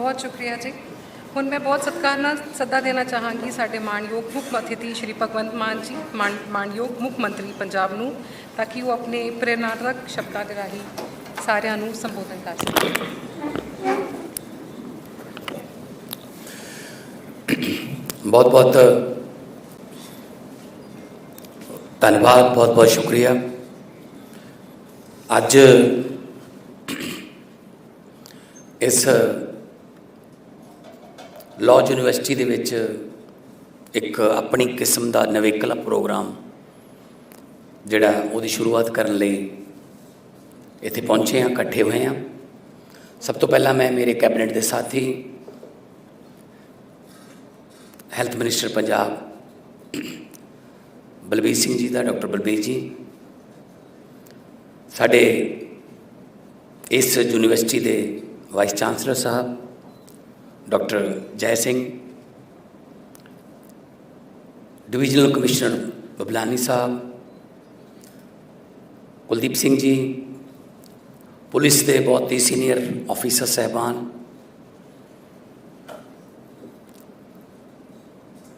ਬਹੁਤ ਸ਼ੁਕਰੀਆ ਜੀ। ਹੁਣ ਮੈਂ ਬਹੁਤ ਸਤਿਕਾਰ ਨਾਲ ਸੱਦਾ ਦੇਣਾ ਚਾਹਾਂਗੀ ਸਾਡੇ ਮਾਣਯੋਗ ਮੁੱਖ ਅਤਿਥੀ ਸ਼੍ਰੀ ਭਗਵੰਤ ਮਾਨ ਜੀ, ਮਾਣ, ਮਾਣਯੋਗ ਮੁੱਖ ਮੰਤਰੀ ਪੰਜਾਬ ਨੂੰ, ਤਾਂ ਕਿ ਉਹ ਆਪਣੇ ਪ੍ਰੇਰਨਾਤਮਕ ਸ਼ਬਦਾਂ ਦੇ ਰਾਹੀਂ ਸਾਰਿਆਂ ਨੂੰ ਸੰਬੋਧਨ ਕਰ ਸਕਣ। ਬਹੁਤ ਬਹੁਤ ਧੰਨਵਾਦ, ਬਹੁਤ ਬਹੁਤ ਸ਼ੁਕਰੀਆ। ਅੱਜ ਇਸ ਲਾਅ ਯੂਨੀਵਰਸਿਟੀ ਦੇ ਵਿੱਚ ਇੱਕ ਆਪਣੀ ਕਿਸਮ ਦਾ ਨਵੇਕਲਾ ਪ੍ਰੋਗਰਾਮ ਜਿਹੜਾ ਉਹਦੀ ਸ਼ੁਰੂਆਤ ਕਰਨ ਲਈ ਇੱਥੇ ਪਹੁੰਚੇ ਹਾਂ, ਇਕੱਠੇ ਹੋਏ ਹਾਂ। ਸਭ ਤੋਂ ਪਹਿਲਾਂ ਮੈਂ ਮੇਰੇ ਕੈਬਨਿਟ ਦੇ ਸਾਥੀ, ਹੈਲਥ ਮਿਨਿਸਟਰ ਪੰਜਾਬ, ਬਲਬੀਰ ਸਿੰਘ ਜੀ ਦਾ, ਡਾਕਟਰ ਬਲਬੀਰ ਜੀ। ਸਾਡੇ ਇਸ ਯੂਨੀਵਰਸਿਟੀ ਦੇ vice chancellor Sahib doctor Jai Singh, divisional commissioner Bablani Sahib, Kuldeep Singh ji, police ਦੇ ਬਹੁਤ ਹੀ ਸੀਨੀਅਰ ਆਫੀਸਰ ਸਹਿਬਾਨ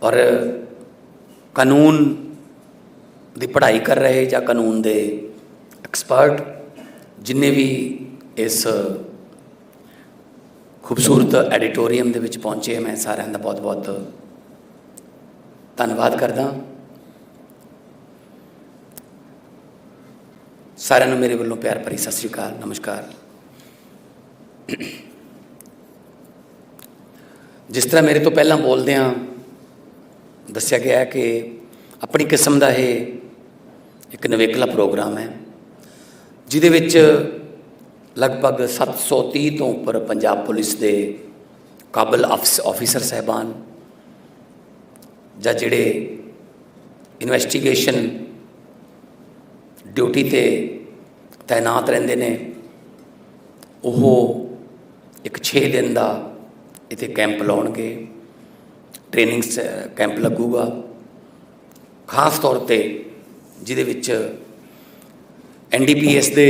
ਔਰ ਕਾਨੂੰਨ ਦੀ ਪੜ੍ਹਾਈ ਕਰ ਰਹੇ ਜਾਂ ਕਾਨੂੰਨ ਦੇ ਐਕਸਪਰਟ ਜਿੰਨੇ ਵੀ ਇਸ ਖੂਬਸੂਰਤ ਐਡੀਟੋਰੀਅਮ ਦੇ ਵਿੱਚ ਪਹੁੰਚੇ ਮੈਂ ਸਾਰਿਆਂ ਦਾ ਬਹੁਤ-ਬਹੁਤ ਧੰਨਵਾਦ ਕਰਦਾ। ਸਾਰਿਆਂ ਨੂੰ ਮੇਰੇ ਵੱਲੋਂ ਪਿਆਰ ਭਰੀ ਸਤਿ ਸ੍ਰੀ ਅਕਾਲ, ਨਮਸਕਾਰ। ਜਿਸ ਤਰ੍ਹਾਂ ਮੇਰੇ ਤੋਂ ਪਹਿਲਾਂ ਬੋਲਦੇ ਆ ਦੱਸਿਆ ਗਿਆ ਹੈ ਕਿ ਆਪਣੀ ਕਿਸਮ ਦਾ ਇਹ ਇੱਕ ਨਵੇਕਲਾ ਪ੍ਰੋਗਰਾਮ ਹੈ, ਜਿਹਦੇ ਵਿੱਚ ਲਗਭਗ 730 ਤੋਂ ਉੱਪਰ ਪੰਜਾਬ ਪੁਲਿਸ ਦੇ ਕਾਬਲ ਆਫੀਸਰ ਸਹਿਬਾਨ ਜਾਂ ਜਿਹੜੇ ਇਨਵੈਸਟੀਗੇਸ਼ਨ ਡਿਊਟੀ ਤੇ ਤਾਇਨਾਤ ਰਹਿੰਦੇ ਨੇ, ਉਹ ਇੱਕ 6 ਦਿਨ ਦਾ ਇੱਥੇ ਕੈਂਪ ਲਾਉਣਗੇ, ਟ੍ਰੇਨਿੰਗ ਕੈਂਪ ਲੱਗੂਗਾ। ਖਾਸ ਤੌਰ ਤੇ ਜਿਹਦੇ ਵਿੱਚ ਐਨਡੀਪੀਐਸ ਦੇ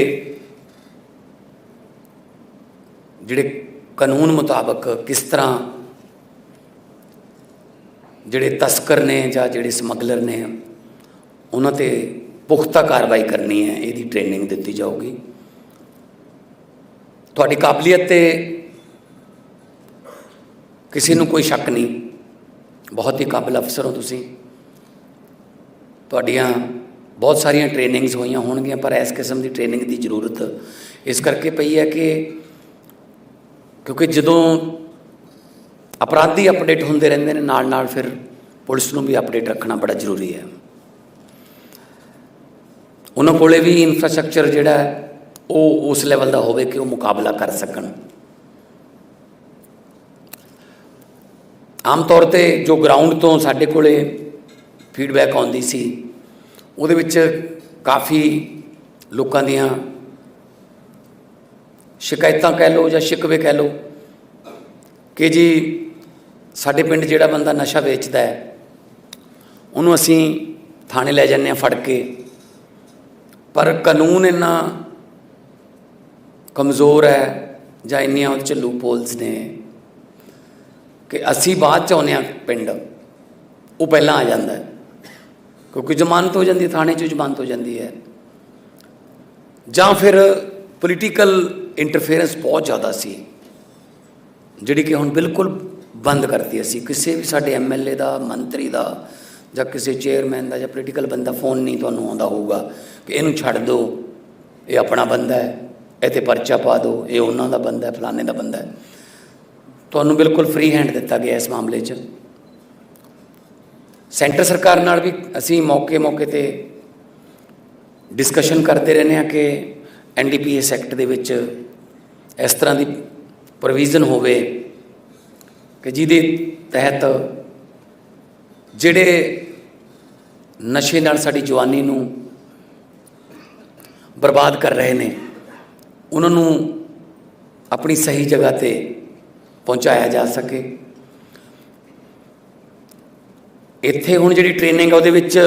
ਜਿਹੜੇ ਕਾਨੂੰਨ ਮੁਤਾਬਕ ਕਿਸ ਤਰ੍ਹਾਂ ਜਿਹੜੇ ਤਸਕਰ ਨੇ ਜਾਂ ਜਿਹੜੇ ਸਮਗਲਰ ਨੇ, ਉਹਨਾਂ ਤੇ ਪੁਖਤਾ ਕਾਰਵਾਈ ਕਰਨੀ ਹੈ, ਇਹਦੀ ਟ੍ਰੇਨਿੰਗ ਦਿੱਤੀ ਜਾਊਗੀ। ਤੁਹਾਡੀ ਕਾਬਲੀਅਤ ਤੇ ਕਿਸੇ ਨੂੰ ਕੋਈ ਸ਼ੱਕ ਨਹੀਂ। ਬਹੁਤ ਹੀ ਕਾਬਲ ਅਫਸਰ ਹੋ ਤੁਸੀਂ। ਤੁਹਾਡੀਆਂ ਬਹੁਤ ਸਾਰੀਆਂ ਟ੍ਰੇਨਿੰਗਸ ਹੋਈਆਂ ਹੋਣਗੀਆਂ, ਪਰ ਇਸ ਕਿਸਮ ਦੀ ਟ੍ਰੇਨਿੰਗ ਦੀ ਜ਼ਰੂਰਤ ਇਸ ਕਰਕੇ ਪਈ ਹੈ ਕਿ ਕਿਉਂਕਿ ਜਦੋਂ ਅਪਰਾਧੀ ਅਪਡੇਟ ਹੁੰਦੇ ਰਹਿੰਦੇ ਨੇ ਨਾਲ ਨਾਲ ਫਿਰ ਪੁਲਿਸ ਨੂੰ ਵੀ ਅਪਡੇਟ ਰੱਖਣਾ ਬੜਾ ਜ਼ਰੂਰੀ ਹੈ। ਉਹਨਾਂ ਕੋਲੇ ਵੀ ਇਨਫਰਾਸਟ੍ਰਕਚਰ ਜਿਹੜਾ ਹੈ, ਉਹ ਉਸ ਲੈਵਲ ਦਾ ਹੋਵੇ ਕਿ ਉਹ ਮੁਕਾਬਲਾ ਕਰ ਸਕਣ। ਆਮ ਤੌਰ ਤੇ ਜੋ ਗਰਾਊਂਡ ਤੋਂ ਸਾਡੇ ਕੋਲੇ ਫੀਡਬੈਕ ਆਉਂਦੀ ਸੀ, ਉਹਦੇ ਵਿੱਚ ਕਾਫੀ ਲੋਕਾਂ ਦੀਆਂ ਸ਼ਿਕਾਇਤਾਂ ਕਹਿ ਲਓ ਜਾਂ ਸ਼ਿਕਵੇ ਕਹਿ ਲਓ ਕਿ ਜੀ ਸਾਡੇ ਪਿੰਡ ਜਿਹੜਾ ਬੰਦਾ ਨਸ਼ਾ ਵੇਚਦਾ ਹੈ, ਉਹਨੂੰ ਅਸੀਂ ਥਾਣੇ ਲੈ ਜਾਂਦੇ ਆ ਫੜ ਕੇ। ਪਰ ਕਾਨੂੰਨ ਇੰਨਾ ਕਮਜ਼ੋਰ ਹੈ ਜਾਂ ਇੰਨੀਆਂ ਉਹਦੇ ਚ ਲੂਪਹੋਲਸ ਨੇ ਕਿ ਅਸੀਂ ਬਾਅਦ ਚ ਆਉਂਦੇ ਆ ਪਿੰਡ, ਉਹ ਪਹਿਲਾਂ ਆ ਜਾਂਦਾ ਹੈ। ਕਿਉਂਕਿ ਜ਼ਮਾਨਤ ਹੋ ਜਾਂਦੀ ਥਾਣੇ 'ਚ ਜ਼ਮਾਨਤ ਹੋ ਜਾਂਦੀ ਹੈ। ਜਾਂ ਫਿਰ ਪੋਲੀਟੀਕਲ ਇੰਟਰਫੇਰੈਂਸ ਬਹੁਤ ਜ਼ਿਆਦਾ ਸੀ। ਜਿਹੜੀ ਕਿ ਹੁਣ ਬਿਲਕੁਲ ਬੰਦ ਕਰਤੀ ਅਸੀਂ। ਕਿਸੇ ਵੀ ਸਾਡੇ ਐਮਐਲਏ ਦਾ, ਮੰਤਰੀ ਦਾ ਜਾਂ ਕਿਸੇ ਚੇਅਰਮੈਨ ਦਾ ਜਾਂ ਪੋਲੀਟੀਕਲ ਬੰਦਾ ਫੋਨ ਨਹੀਂ ਤੁਹਾਨੂੰ ਆਉਂਦਾ ਹੋਊਗਾ ਕਿ ਇਹਨੂੰ ਛੱਡ ਦਿਓ ਇਹ ਆਪਣਾ ਬੰਦਾ ਹੈ ਇਹ ਤੇ ਪਰਚਾ ਪਾ ਦਿਓ ਇਹ ਉਹਨਾਂ ਦਾ ਬੰਦਾ ਹੈ, ਫਲਾਣੇ ਦਾ ਬੰਦਾ ਹੈ। ਤੁਹਾਨੂੰ ਬਿਲਕੁਲ ਫ੍ਰੀ ਹੈਂਡ ਦਿੱਤਾ ਗਿਆ ਇਸ ਮਾਮਲੇ 'ਚ। ਸੈਂਟਰ ਸਰਕਾਰ ਨਾਲ ਵੀ ਅਸੀਂ ਮੌਕੇ-ਮੌਕੇ ਤੇ ਡਿਸਕਸ਼ਨ ਕਰਦੇ ਰਹਿੰਦੇ ਹਾਂ ਕਿ ਐਨਡੀਪੀਐਸ ਐਕਟ ਦੇ ਵਿੱਚ ਇਸ ਤਰ੍ਹਾਂ ਦੀ ਪ੍ਰੋਵੀਜ਼ਨ ਹੋਵੇ ਕਿ ਜਿਹਦੇ ਤਹਿਤ ਜਿਹੜੇ ਨਸ਼ੇ ਨਾਲ ਸਾਡੀ ਜਵਾਨੀ ਨੂੰ ਬਰਬਾਦ ਕਰ ਰਹੇ ਨੇ, ਉਹਨਾਂ ਨੂੰ ਆਪਣੀ ਸਹੀ ਜਗ੍ਹਾ ਤੇ ਪਹੁੰਚਾਇਆ ਜਾ ਸਕੇ। ਇੱਥੇ ਹੁਣ ਜਿਹੜੀ ਟ੍ਰੇਨਿੰਗ ਆ ਉਹਦੇ ਵਿੱਚ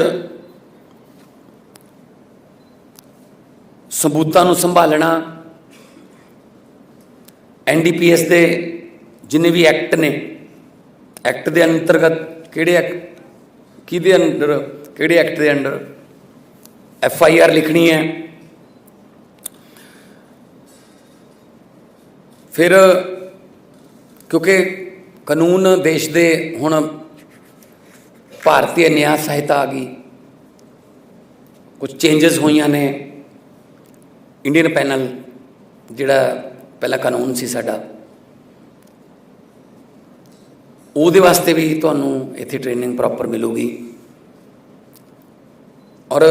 ਸਬੂਤਾਂ ਨੂੰ ਸੰਭਾਲਣਾ। ਐਨਡੀਪੀਐਸ ਦੇ ਜਿੰਨੇ ਵੀ ਐਕਟ ਨੇ, ਐਕਟ ਦੇ ਅੰਤਰਗਤ ਕਿਹੜੇ ਐਕਟ, ਕਿਹਦੇ ਅੰਡਰ, ਕਿਹੜੇ ਐਕਟ ਦੇ ਅੰਡਰ ਐਫ ਆਈ ਆਰ ਲਿਖਣੀ ਹੈ। ਫਿਰ ਕਿਉਂਕਿ ਕਾਨੂੰਨ ਦੇਸ਼ ਦੇ ਹੁਣ ਭਾਰਤੀ ਨਿਆਂ ਸਹਾਇਤਾ ਆ ਗਈ ਕੁਝ ਚੇਂਜਸ ਹੋਈਆਂ ਨੇ। ਇੰਡੀਅਨ ਪੈਨਲ ਜਿਹੜਾ ਪਹਿਲਾ ਕਾਨੂੰਨ ਸੀ ਸਾਡਾ, ਉਹਦੇ ਵਾਸਤੇ ਵੀ ਤੁਹਾਨੂੰ ਇੱਥੇ ਟ੍ਰੇਨਿੰਗ ਪ੍ਰੋਪਰ ਮਿਲੂਗੀ। ਔਰ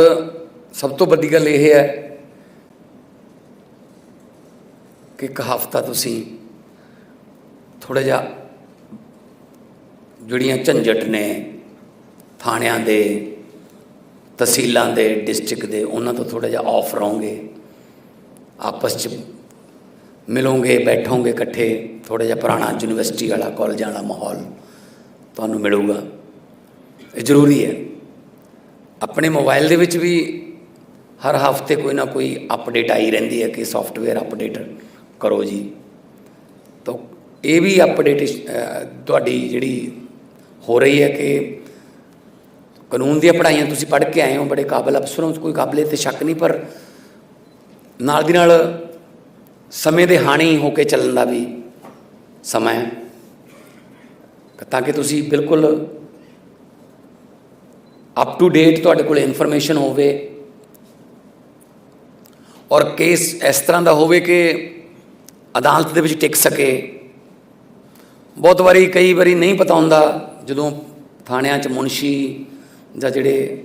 ਸਭ ਤੋਂ ਵੱਡੀ ਗੱਲ ਇਹ ਹੈ ਕਿ ਇੱਕ ਹਫ਼ਤਾ ਤੁਸੀਂ ਥੋੜਾ ਜਿਹਾ ਜਿਹੜੀਆਂ ਝੰਜਟ ਨੇ ਥਾਣਿਆਂ ਦੇ, ਤਹਿਸੀਲਾਂ ਦੇ ਡਿਸਟ੍ਰਿਕਟ ਦੇ, ਉਹਨਾਂ ਤੋਂ ਥੋੜਾ ਜਿਹਾ ਆਫ ਰਹੋਗੇ। ਆਪਸ ਚ ਮਿਲੋਗੇ, ਬੈਠੋਗੇ ਇਕੱਠੇ ਥੋੜਾ ਜਿਹਾ ਪੁਰਾਣਾ ਯੂਨੀਵਰਸਿਟੀ ਵਾਲਾ ਕਾਲਜਾਂ ਵਾਲਾ ਮਾਹੌਲ ਤੁਹਾਨੂੰ ਮਿਲੂਗਾ। ਇਹ ਜ਼ਰੂਰੀ ਹੈ। ਆਪਣੇ ਮੋਬਾਈਲ ਦੇ ਵਿੱਚ ਵੀ ਹਰ ਹਫ਼ਤੇ ਕੋਈ ਨਾ ਕੋਈ ਅਪਡੇਟ ਆਈ ਰਹਿੰਦੀ ਹੈ ਕਿ ਸੌਫਟਵੇਅਰ ਅਪਡੇਟ ਕਰੋ ਜੀ। ਤਾਂ ਇਹ ਵੀ ਅਪਡੇਟ ਤੁਹਾਡੀ ਜਿਹੜੀ ਹੋ ਰਹੀ ਹੈ ਕਿ ਕਾਨੂੰਨ ਦੀਆਂ ਪੜ੍ਹਾਈਆਂ ਤੁਸੀਂ ਪੜ੍ਹ ਕੇ ਆਏ ਹੋ, ਬੜੇ ਕਾਬਲ ਅਫਸਰੋਂ ਹੋ ਕੋਈ ਕਾਬਲੇ ਤੇ ਸ਼ੱਕ ਨਹੀਂ, ਪਰ ਨਾਲ ਦੀ ਨਾਲ ਸਮੇਂ ਦੇ ਹਾਣੀ ਹੋ ਕੇ ਚੱਲਣ ਦਾ ਵੀ ਸਮਾਂ ਹੈ। ਤਾਂ ਕਿ ਤੁਸੀਂ ਬਿਲਕੁਲ ਅਪ ਟੂ ਡੇਟ ਤੁਹਾਡੇ ਕੋਲ ਇਨਫੋਰਮੇਸ਼ਨ ਹੋਵੇ ਔਰ ਕੇਸ ਇਸ ਤਰ੍ਹਾਂ ਦਾ ਹੋਵੇ ਕਿ ਅਦਾਲਤ ਦੇ ਵਿੱਚ ਟਿਕ ਸਕੇ। ਬਹੁਤ ਵਾਰੀ ਕਈ ਵਾਰੀ ਨਹੀਂ ਪਤਾ ਹੁੰਦਾ ਜਦੋਂ ਥਾਣਿਆਂ 'ਚ ਮੁਨਸ਼ੀ ਜਾਂ ਜਿਹੜੇ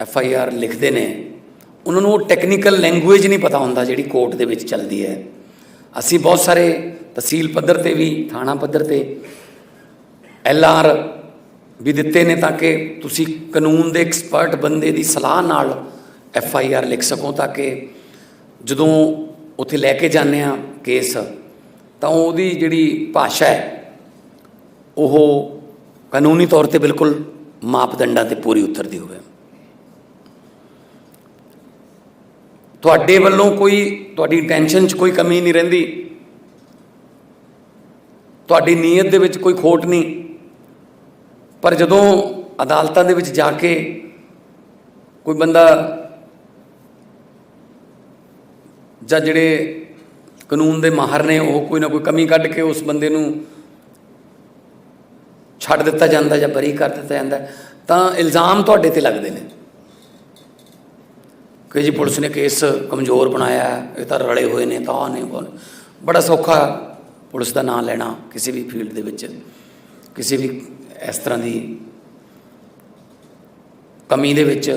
ਐਫ ਆਈ ਆਰ ਲਿਖਦੇ ਨੇ ਉਹਨਾਂ ਨੂੰ ਉਹ ਟੈਕਨੀਕਲ ਲੈਂਗੁਏਜ ਨਹੀਂ ਪਤਾ ਹੁੰਦਾ ਜਿਹੜੀ ਕੋਰਟ ਦੇ ਵਿੱਚ ਚੱਲਦੀ ਹੈ। ਅਸੀਂ ਬਹੁਤ ਸਾਰੇ ਤਹਿਸੀਲ ਪੱਧਰ ਤੇ ਵੀ, ਥਾਣਾ ਪੱਧਰ ਤੇ ਐਲ ਆਰ ਵੀ ਦਿੱਤੇ ਨੇ ਤਾਂ ਕਿ ਤੁਸੀਂ ਕਾਨੂੰਨ ਦੇ ਐਕਸਪਰਟ ਬੰਦੇ ਦੀ ਸਲਾਹ ਨਾਲ ਐਫ ਆਈ ਆਰ ਲਿਖ ਸਕੋ ਤਾਂ ਕਿ ਜਦੋਂ ਉੱਥੇ ਲੈ ਕੇ ਜਾਂਦੇ ਆ ਕੇਸ ਤਾਂ ਉਹਦੀ ਜਿਹੜੀ ਭਾਸ਼ਾ ਹੈ, ਉਹ ਕਾਨੂੰਨੀ ਤੌਰ ਤੇ ਬਿਲਕੁਲ ਮਾਪਦੰਡਾਂ ਤੇ ਪੂਰੀ ਉਤਰਦੀ ਹੋਵੇ। ਤੁਹਾਡੇ ਵੱਲੋਂ ਕੋਈ, ਤੁਹਾਡੀ ਟੈਨਸ਼ਨ 'ਚ ਕੋਈ ਕਮੀ ਨਹੀਂ ਰਹਿੰਦੀ। ਤੁਹਾਡੀ ਨੀਅਤ ਦੇ ਵਿੱਚ ਕੋਈ ਖੋਟ ਨਹੀਂ। ਪਰ ਜਦੋਂ ਅਦਾਲਤਾਂ ਦੇ ਵਿੱਚ ਜਾ ਕੇ ਕੋਈ ਬੰਦਾ ਜਾਂ ਜਿਹੜੇ ਕਾਨੂੰਨ ਦੇ ਮਾਹਰ ਨੇ, ਉਹ ਕੋਈ ਨਾ ਕੋਈ ਕਮੀ ਕੱਢ ਕੇ ਉਸ ਬੰਦੇ ਨੂੰ ਛੱਡ ਦਿੱਤਾ ਜਾਂਦਾ ਜਾਂ ਬਰੀ ਕਰ ਦਿੱਤਾ ਜਾਂਦਾ, ਤਾਂ ਇਲਜ਼ਾਮ ਤੁਹਾਡੇ ਤੇ ਲੱਗਦੇ ਨੇ। ਕਿ ਜੀ ਪੁਲਿਸ ਨੇ ਕੇਸ ਕਮਜ਼ੋਰ ਬਣਾਇਆ, ਇਹ ਤਾਂ ਰਲੇ ਹੋਏ ਨੇ, ਤਾਂ ਨੇ ਉਹ ਬੜਾ ਸੌਖਾ ਪੁਲਿਸ ਦਾ ਨਾਮ ਲੈਣਾ ਕਿਸੇ ਵੀ ਫੀਲਡ ਦੇ ਵਿੱਚ, ਕਿਸੇ ਵੀ ਇਸ ਤਰ੍ਹਾਂ ਦੀ ਕਮੀ ਦੇ ਵਿੱਚ।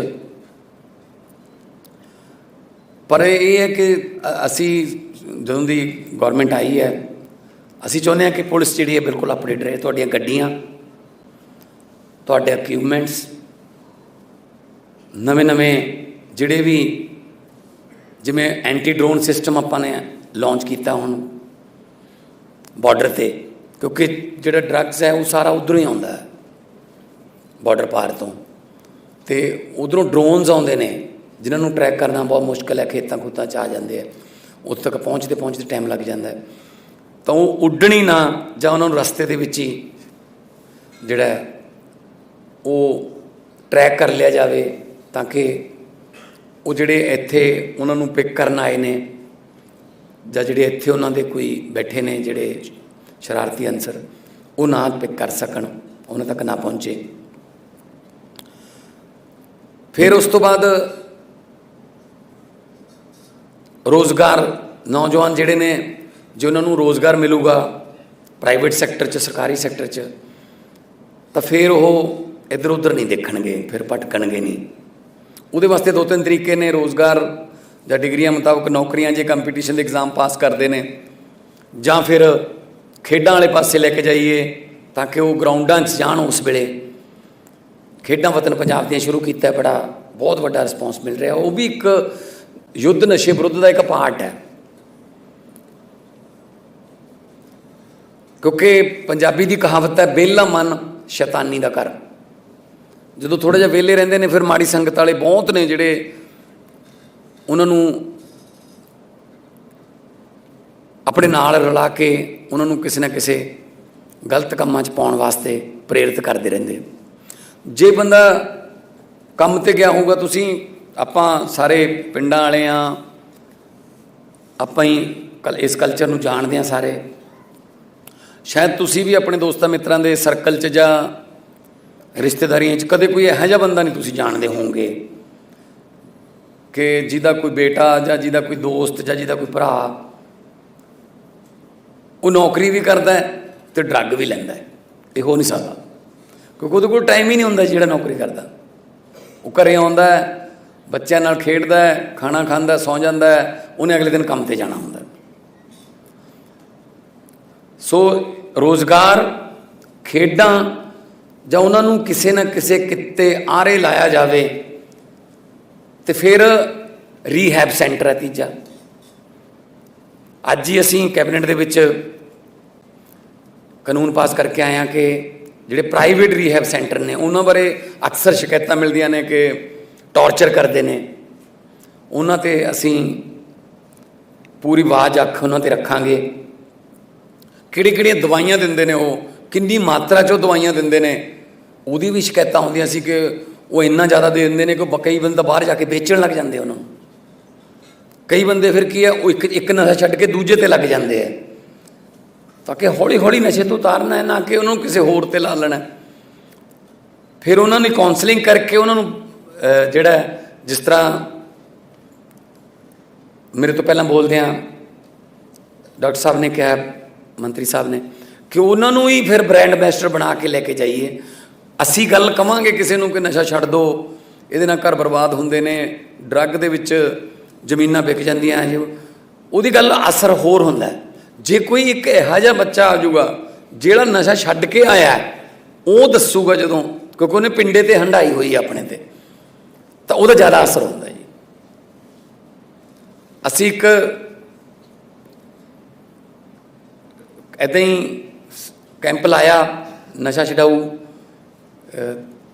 ਪਰ ਇਹ ਹੈ ਕਿ ਅਸੀਂ ਜਦੋਂ ਦੀ ਗਵਰਨਮੈਂਟ ਆਈ ਹੈ, ਅਸੀਂ ਚਾਹੁੰਦੇ ਹਾਂ ਕਿ ਪੁਲਿਸ ਜਿਹੜੀ ਹੈ ਬਿਲਕੁਲ ਅਪਡੇਟ ਰਹੇ, ਤੁਹਾਡੀਆਂ ਗੱਡੀਆਂ, ਤੁਹਾਡੇ ਇਕਵਿਪਮੈਂਟਸ ਨਵੇਂ-ਨਵੇਂ ਜਿਹੜੇ ਵੀ ਜਿਵੇਂ ਐਂਟੀ ਡਰੋਨ ਸਿਸਟਮ ਆਪਾਂ ਨੇ ਲਾਂਚ ਕੀਤਾ ਹੁਣ ਬਾਰਡਰ ਤੇ, ਕਿਉਂਕਿ ਜਿਹੜਾ ਡਰੱਗਸ ਹੈ ਉਹ ਸਾਰਾ ਉਧਰੋਂ ਹੀ ਆਉਂਦਾ ਹੈ ਬਾਰਡਰ ਪਾਰ ਤੋਂ। ਤੇ ਉਧਰੋਂ ਡਰੋਨਸ ਆਉਂਦੇ ਨੇ, ਜਿਨ੍ਹਾਂ ਨੂੰ ਟਰੈਕ ਕਰਨਾ ਬਹੁਤ ਮੁਸ਼ਕਲ ਹੈ, ਖੇਤਾਂ ਖੂਤਾਂ ਚ ਆ ਜਾਂਦੇ ਆ, ਉੱਥੇ ਤੱਕ ਪਹੁੰਚਦੇ ਪਹੁੰਚਦੇ ਟਾਈਮ ਲੱਗ ਜਾਂਦਾ ਹੈ। ਤਾਂ ਉਹ ਉੱਡਣੀ ਨਾ, ਜਾਂ ਉਹਨਾਂ ਨੂੰ ਰਸਤੇ ਦੇ ਵਿੱਚ ਹੀ ਜਿਹੜਾ ਉਹ ਟਰੈਕ ਕਰ ਲਿਆ ਜਾਵੇ, ਤਾਂ ਕਿ ਉਹ ਜਿਹੜੇ ਇੱਥੇ ਉਹਨਾਂ ਨੂੰ ਪਿਕ ਕਰਨ ਆਏ ਨੇ ਜਾਂ ਜਿਹੜੇ ਇੱਥੇ ਉਹਨਾਂ ਦੇ ਕੋਈ ਬੈਠੇ ਨੇ ਜਿਹੜੇ ਸ਼ਰਾਰਤੀ ਅਨਸਰ, ਉਹ ਨਾ ਪਿਕ ਕਰ ਸਕਣ, ਉਹਨਾਂ ਤੱਕ ਨਾ ਪਹੁੰਚੇ। ਫਿਰ ਉਸ ਤੋਂ ਬਾਅਦ ਰੋਜ਼ਗਾਰ ਨੌਜਵਾਨ ਜਿਹੜੇ ਨੇ, ਜੇ ਉਹਨਾਂ ਨੂੰ ਰੋਜ਼ਗਾਰ ਮਿਲੂਗਾ ਪ੍ਰਾਈਵੇਟ ਸੈਕਟਰ 'ਚ, ਸਰਕਾਰੀ ਸੈਕਟਰ 'ਚ, ਤਾਂ ਫਿਰ ਉਹ ਇੱਧਰ ਉੱਧਰ ਨਹੀਂ ਦੇਖਣਗੇ, ਫਿਰ ਭਟਕਣਗੇ ਨਹੀਂ। ਉਹਦੇ ਵਾਸਤੇ ਦੋ ਤਿੰਨ ਤਰੀਕੇ ਨੇ ਰੋਜ਼ਗਾਰ ਜਾਂ ਡਿਗਰੀਆਂ ਮੁਤਾਬਕ ਨੌਕਰੀਆਂ ਜੇ ਕੰਪੀਟੀਸ਼ਨ ਦੇ ਐਗਜ਼ਾਮ ਪਾਸ ਕਰਦੇ ਨੇ ਜਾਂ ਫਿਰ ਖੇਡਾਂ ਵਾਲੇ ਪਾਸੇ ਲੈ ਕੇ ਜਾਈਏ ਤਾਂ ਕਿ ਉਹ ਗਰਾਊਂਡਾਂ 'ਚ ਜਾਣ ਉਸ ਵੇਲੇ। ਖੇਡਾਂ ਵਤਨ ਪੰਜਾਬ ਦੀਆਂ ਸ਼ੁਰੂ ਕੀਤਾ ਬੜਾ, ਬਹੁਤ ਵੱਡਾ ਰਿਸਪੌਂਸ ਮਿਲ ਰਿਹਾ। ਉਹ ਵੀ ਇੱਕ ਯੁੱਧ ਨਸ਼ੇ ਵਿਰੁੱਧ ਦਾ ਇੱਕ ਪਾਰਟ ਹੈ। ਕਿਉਂਕਿ ਪੰਜਾਬੀ ਦੀ ਕਹਾਵਤ ਹੈ, ਬੇਲਾ ਮਨ ਸ਼ੈਤਾਨੀ ਦਾ ਘਰ। ਜਦੋਂ ਥੋੜਾ ਜਿਹਾ ਵਿਹਲੇ ਰਹਿੰਦੇ ਨੇ, ਫਿਰ ਮਾੜੀ ਸੰਗਤ ਵਾਲੇ ਬਹੁਤ ਨੇ ਜਿਹੜੇ ਉਹਨਾਂ ਨੂੰ ਆਪਣੇ ਨਾਲ ਰਲਾ ਕੇ ਉਹਨਾਂ ਨੂੰ ਕਿਸੇ ਨਾ ਕਿਸੇ ਗਲਤ ਕੰਮਾਂ 'ਚ ਪਾਉਣ ਵਾਸਤੇ ਪ੍ਰੇਰਿਤ ਕਰਦੇ ਰਹਿੰਦੇ ਜੇ ਬੰਦਾ ਕੰਮ ਤੇ ਗਿਆ ਹੋਊਗਾ, ਤੁਸੀਂ ਆਪਾਂ ਸਾਰੇ ਪਿੰਡਾਂ ਵਾਲੇ ਆ, ਆਪਾਂ ਹੀ ਕਲ, ਇਸ ਕਲਚਰ ਨੂੰ ਜਾਣਦੇ ਆ ਸਾਰੇ। ਸ਼ਾਇਦ ਤੁਸੀਂ ਵੀ ਆਪਣੇ ਦੋਸਤਾਂ ਮਿੱਤਰਾਂ ਦੇ ਸਰਕਲ 'ਚ ਜਾਂ ਰਿਸ਼ਤੇਦਾਰੀਆਂ 'ਚ ਕਦੇ ਕੋਈ ਇਹੋ ਜਿਹਾ ਬੰਦਾ ਨਹੀਂ ਤੁਸੀਂ ਜਾਣਦੇ ਹੋਵੋਗੇ ਕਿ ਜਿਹਦਾ ਕੋਈ ਬੇਟਾ ਜਾਂ ਜਿਹਦਾ ਕੋਈ ਦੋਸਤ ਜਾਂ ਜਿਹਦਾ ਕੋਈ ਭਰਾ ਉਹ ਨੌਕਰੀ ਵੀ ਕਰਦਾ ਹੈ ਤੇ ਡਰੱਗ ਵੀ ਲੈਂਦਾ ਇਹ ਹੋ ਨਹੀਂ ਸਕਦਾ ਕਿਉਂਕਿ ਉਹਦੇ ਕੋਲ ਟਾਈਮ ਹੀ ਨਹੀਂ ਹੁੰਦਾ ਜਿਹੜਾ ਨੌਕਰੀ ਕਰਦਾ। ਉਹ ਘਰੇ ਆਉਂਦਾ ਬੱਚਿਆਂ ਨਾਲ ਖੇਡਦਾ ਖਾਣਾ ਖਾਂਦਾ ਸੌਂ ਜਾਂਦਾ ਉਹਨੇ ਅਗਲੇ ਦਿਨ ਕੰਮ ਤੇ ਜਾਣਾ ਹੁੰਦਾ ਸੋ ਰੋਜ਼ਗਾਰ ਖੇਡਾਂ ਜਾਂ ਉਹਨਾਂ ਨੂੰ ਕਿਸੇ ਨਾ ਕਿਸੇ ਕਿੱਤੇ ਆਰੇ ਲਾਇਆ ਜਾਵੇ, ਤੇ ਫਿਰ ਰੀਹੈਬ ਸੈਂਟਰ ਹੈ ਤੀਜਾ। ਅੱਜ ਹੀ ਅਸੀਂ ਕੈਬਨਿਟ ਦੇ ਵਿੱਚ ਕਾਨੂੰਨ ਪਾਸ ਕਰਕੇ ਆਏ ਹਾਂ ਕਿ ਜਿਹੜੇ ਪ੍ਰਾਈਵੇਟ ਰੀਹੈਬ ਸੈਂਟਰ ਨੇ, ਉਹਨਾਂ ਬਾਰੇ ਅਕਸਰ ਸ਼ਿਕਾਇਤਾਂ ਮਿਲਦੀਆਂ ਨੇ ਕਿ ਟੌਰਚਰ ਕਰਦੇ ਨੇ। ਉਹਨਾਂ ਤੇ ਅਸੀਂ ਪੂਰੀ ਆਵਾਜ਼, ਅੱਖ ਉਹਨਾਂ ਤੇ ਰੱਖਾਂਗੇ। ਕਿਹੜੀ ਕਿਹੜੀਆਂ ਦਵਾਈਆਂ ਦਿੰਦੇ ਨੇ ਉਹ? ਕਿੰਨੀ ਮਾਤਰਾ 'ਚ ਉਹ ਦਵਾਈਆਂ ਦਿੰਦੇ ਨੇ? ਉਹਦੀ ਵੀ ਸ਼ਿਕਾਇਤਾਂ ਹੁੰਦੀਆਂ ਸੀ ਕਿ ਉਹ ਇੰਨਾ ਜ਼ਿਆਦਾ ਦੇ ਦਿੰਦੇ ਨੇ ਕਿ ਉਹ ਕਈ ਬੰਦੇ ਤਾਂ ਬਾਹਰ ਜਾ ਕੇ ਵੇਚਣ ਲੱਗ ਜਾਂਦੇ ਉਹਨਾਂ ਨੂੰ। ਕਈ ਬੰਦੇ ਫਿਰ ਕੀ ਹੈ ਉਹ ਇੱਕ ਇੱਕ ਨਸ਼ਾ ਛੱਡ ਕੇ ਦੂਜੇ ਤੇ ਲੱਗ ਜਾਂਦੇ ਆ। ਤਾਂ ਕਿ ਹੌਲੀ ਹੌਲੀ ਨਸ਼ੇ ਤੋਂ ਉਤਾਰਨਾ ਹੈ, ਨਾ ਕਿ ਉਹਨਾਂ ਨੂੰ ਕਿਸੇ ਹੋਰ ਤੇ ਲਾ ਲੈਣਾ ਫਿਰ ਉਹਨਾਂ ਨੇ ਕਾਉਂਸਲਿੰਗ ਕਰਕੇ ਉਹਨਾਂ ਨੂੰ ਜਿਹੜਾ ਜਿਸ ਤਰ੍ਹਾਂ ਮੇਰੇ ਤੋਂ ਪਹਿਲਾਂ ਬੋਲਦੇ ਆ ਡਾਕਟਰ ਸਾਹਿਬ ਨੇ ਕਿਹਾ, ਮੰਤਰੀ ਸਾਹਿਬ ਨੇ, ਕਿ ਉਹਨਾਂ ਨੂੰ ਹੀ ਫਿਰ ਬ੍ਰਾਂਡ ਐਂਬੈਸਡਰ ਬਣਾ ਕੇ ਲੈ ਕੇ ਜਾਈਏ। ਅਸੀਂ ਗੱਲ ਕਵਾਂਗੇ ਕਿਸੇ ਨੂੰ ਕਿ ਨਸ਼ਾ ਛੱਡ ਦਿਓ ਇਹਦੇ ਨਾਲ ਘਰ ਬਰਬਾਦ ਹੁੰਦੇ ਨੇ ਡਰੱਗ ਦੇ ਵਿੱਚ ਜ਼ਮੀਨਾਂ ਵਿਕ ਜਾਂਦੀਆਂ ਇਹ ਉਹਦੀ ਗੱਲ ਅਸਰ ਹੋਰ ਹੁੰਦਾ। ਜੇ ਕੋਈ ਇੱਕ ਇਹੋ ਜਿਹਾ ਬੱਚਾ ਆ ਜਾਊਗਾ, ਜਿਹੜਾ ਨਸ਼ਾ ਛੱਡ ਕੇ ਆਇਆ ਉਹ ਦੱਸੂਗਾ ਜਦੋਂ, ਕਿਉਂਕਿ ਉਹਨੇ ਪਿੰਡੇ ਤੇ ਹੰਡਾਈ ਹੋਈ ਆਪਣੇ ਤੇ। ਤਾਂ ਉਹਦਾ ਜ਼ਿਆਦਾ ਅਸਰ ਹੁੰਦਾ ਜੀ। ਅਸੀਂ ਇੱਕ ਇੱਦਾਂ ਹੀ ਕੈਂਪ ਲਾਇਆ, ਨਸ਼ਾ ਛਡਾਊ।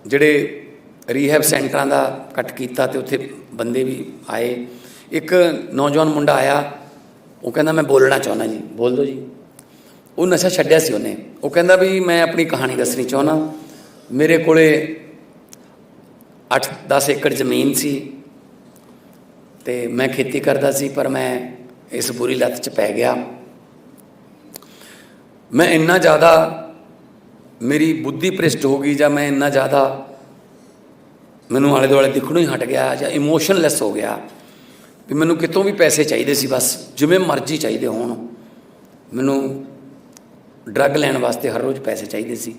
ਜਿਹੜੇ ਰੀਹੈਬ ਸੈਂਟਰਾਂ ਦਾ ਕੱਟ ਕੀਤਾ ਤੇ ਉੱਥੇ ਬੰਦੇ ਵੀ ਆਏ। ਇੱਕ ਨੌਜਵਾਨ ਮੁੰਡਾ ਆਇਆ, ਉਹ ਕਹਿੰਦਾ, ਮੈਂ ਬੋਲਣਾ ਚਾਹੁੰਦਾ ਜੀ, ਬੋਲ ਦਿਓ ਜੀ। ਉਹ ਨਸ਼ਾ ਛੱਡਿਆ ਸੀ ਉਹਨੇ। ਉਹ ਕਹਿੰਦਾ ਵੀ, ਮੈਂ ਆਪਣੀ ਕਹਾਣੀ ਦੱਸਣੀ ਚਾਹੁੰਦਾ। ਮੇਰੇ ਕੋਲੇ 8-10 ਏਕੜ ਜ਼ਮੀਨ ਸੀ ਤੇ ਮੈਂ ਖੇਤੀ ਕਰਦਾ ਸੀ, ਪਰ ਮੈਂ ਇਸ ਬੁਰੀ ਲੱਤ 'ਚ ਪੈ ਗਿਆ। ਮੈਂ ਇੰਨਾ ਜ਼ਿਆਦਾ ਮੇਰੀ ਬੁੱਧੀ ਭ੍ਰਿਸ਼ਟ ਹੋ ਗਈ ਜਾਂ ਮੈਂ ਇੰਨਾ ਜ਼ਿਆਦਾ ਮੈਨੂੰ ਆਲੇ ਦੁਆਲੇ ਦਿਖਣੋਂ ਹੀ ਹਟ ਗਿਆ ਜਾਂ ਇਮੋਸ਼ਨਲੈਸ ਹੋ ਗਿਆ ਵੀ ਮੈਨੂੰ ਕਿਤੋਂ ਵੀ ਪੈਸੇ ਚਾਹੀਦੇ ਸੀ ਬਸ, ਜਿਵੇਂ ਮਰਜ਼ੀ ਚਾਹੀਦੇ ਹੋਣ। ਮੈਨੂੰ ਡਰੱਗ ਲੈਣ ਵਾਸਤੇ ਹਰ ਰੋਜ਼ ਪੈਸੇ ਚਾਹੀਦੇ ਸੀ।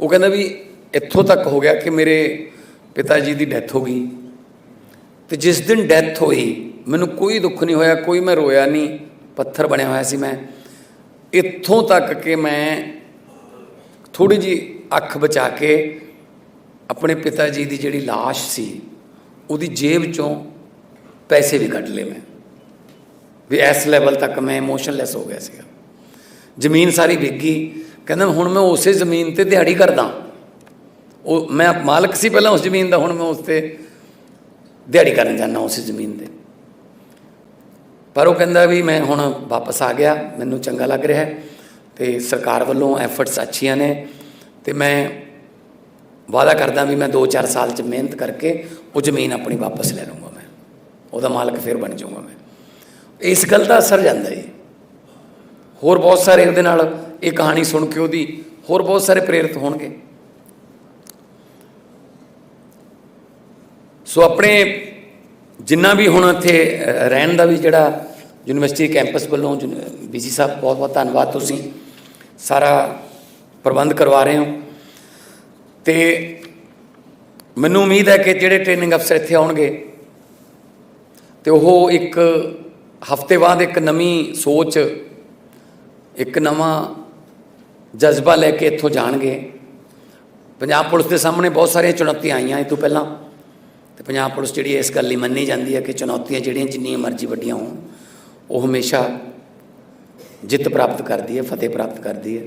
ਉਹ ਕਹਿੰਦਾ ਵੀ ਇੱਥੋਂ ਤੱਕ ਹੋ ਗਿਆ ਕਿ ਮੇਰੇ ਪਿਤਾ ਜੀ ਦੀ ਡੈਥ ਹੋ ਗਈ। ਤੇ ਜਿਸ ਦਿਨ ਡੈਥ ਹੋਈ, ਮੈਨੂੰ ਕੋਈ ਦੁੱਖ ਨਹੀਂ ਹੋਇਆ, ਕੋਈ ਮੈਂ ਰੋਇਆ ਨਹੀਂ, ਪੱਥਰ ਬਣਿਆ ਹੋਇਆ ਸੀ ਮੈਂ। ਇੱਥੋਂ ਤੱਕ ਕਿ ਮੈਂ ਥੋੜੀ ਜੀ ਅੱਖ ਬਚਾ ਕੇ ਆਪਣੇ ਪਿਤਾ ਜੀ ਦੀ ਜਿਹੜੀ লাশ ਸੀ, ਉਹਦੀ ਜੇਬ ਚੋਂ ਪੈਸੇ ਵੀ ਕੱਢ ਲਏ ਮੈਂ। ਵੀ ਇਸ ਲੈਵਲ ਤੱਕ ਮੈਂ ਇਮੋਸ਼ਨਲੈਸ ਹੋ ਗਿਆ ਸੀਗਾ। ਜ਼ਮੀਨ ਸਾਰੀ ਵਿਕ। ਗਈ ਕਹਿੰਦਾ ਹੁਣ ਮੈਂ ਉਸੇ ਜ਼ਮੀਨ ਤੇ ਦਿਹਾੜੀ ਕਰਦਾ। ਉਹ ਮੈਂ ਮਾਲਕ ਸੀ ਪਹਿਲਾਂ ਉਸ ਜ਼ਮੀਨ ਦਾ, ਹੁਣ ਮੈਂ ਉਸ ਤੇ ਦਿਹਾੜੀ ਕਰਨ ਜਾਂਦਾ ਉਸੇ ਜ਼ਮੀਨ ਤੇ। ਪਰ ਉਹ ਕਹਿੰਦਾ ਵੀ ਮੈਂ ਹੁਣ ਵਾਪਸ ਆ ਗਿਆ, ਮੈਨੂੰ ਚੰਗਾ ਲੱਗ ਰਿਹਾ ਹੈ। ਤੇ ਸਰਕਾਰ ਵੱਲੋਂ ਐਫਰਟਸ ਅੱਛੀਆਂ ਨੇ ਤੇ ਮੈਂ ਵਾਅਦਾ ਕਰਦਾ ਵੀ ਮੈਂ 2-4 ਸਾਲ ਚ ਮਿਹਨਤ ਕਰਕੇ ਉਹ ਜ਼ਮੀਨ ਆਪਣੀ ਵਾਪਸ ਲੈ ਲਵਾਂਗਾ ਮੈਂ। ਉਹਦਾ ਮਾਲਕ ਫਿਰ ਬਣ ਜਾਊਂਗਾ ਮੈਂ। ਇਸ ਗੱਲ ਦਾ ਅਸਰ ਜਾਂਦਾ ਹੈ ਹੋਰ ਬਹੁਤ ਸਾਰੇ ਉਹਦੇ ਨਾਲ ਇਹ ਕਹਾਣੀ ਸੁਣ ਕੇ ਉਹਦੀ ਹੋਰ ਬਹੁਤ ਸਾਰੇ ਪ੍ਰੇਰਿਤ ਹੋਣਗੇ। ਸੋ ਆਪਣੇ ਜਿੰਨਾ ਵੀ ਹੁਣ ਇੱਥੇ ਰਹਿਣ ਦਾ ਵੀ ਜਿਹੜਾ ਯੂਨੀਵਰਸਿਟੀ ਕੈਂਪਸ ਵੱਲੋਂ ਬੀਜੀ ਸਾਹਿਬ ਬਹੁਤ ਬਹੁਤ ਧੰਨਵਾਦ ਤੁਸੀਂ। ਸਾਰਾ ਪ੍ਰਬੰਧ ਕਰਵਾ ਰਹੇ ਹੋ। ਤੇ ਮੈਨੂੰ ਉਮੀਦ ਹੈ ਕਿ ਜਿਹੜੇ ਟ੍ਰੇਨਿੰਗ ਅਫਸਰ ਇੱਥੇ ਆਉਣਗੇ, ਤੇ ਉਹ ਇੱਕ ਹਫ਼ਤੇ ਬਾਅਦ ਇੱਕ ਨਵੀਂ ਸੋਚ, ਇੱਕ ਨਵਾਂ ਜਜ਼ਬਾ ਲੈ ਕੇ ਇੱਥੋਂ ਜਾਣਗੇ। ਪੰਜਾਬ ਪੁਲਿਸ ਦੇ ਸਾਹਮਣੇ ਬਹੁਤ ਸਾਰੀਆਂ ਚੁਣੌਤੀਆਂ ਆਈਆਂ ਇਹ ਤੋਂ ਪਹਿਲਾਂ। ਤੇ ਪੰਜਾਬ ਪੁਲਿਸ ਜਿਹੜੀ ਇਸ ਗੱਲ ਲਈ ਮੰਨੀ ਜਾਂਦੀ ਹੈ ਕਿ ਚੁਣੌਤੀਆਂ ਜਿਹੜੀਆਂ ਜਿੰਨੀਆਂ ਮਰਜ਼ੀ ਵੱਡੀਆਂ ਹੋਣ, ਉਹ ਹਮੇਸ਼ਾ ਜਿੱਤ ਪ੍ਰਾਪਤ ਕਰਦੀ ਹੈ, ਫਤਿਹ ਪ੍ਰਾਪਤ ਕਰਦੀ ਹੈ।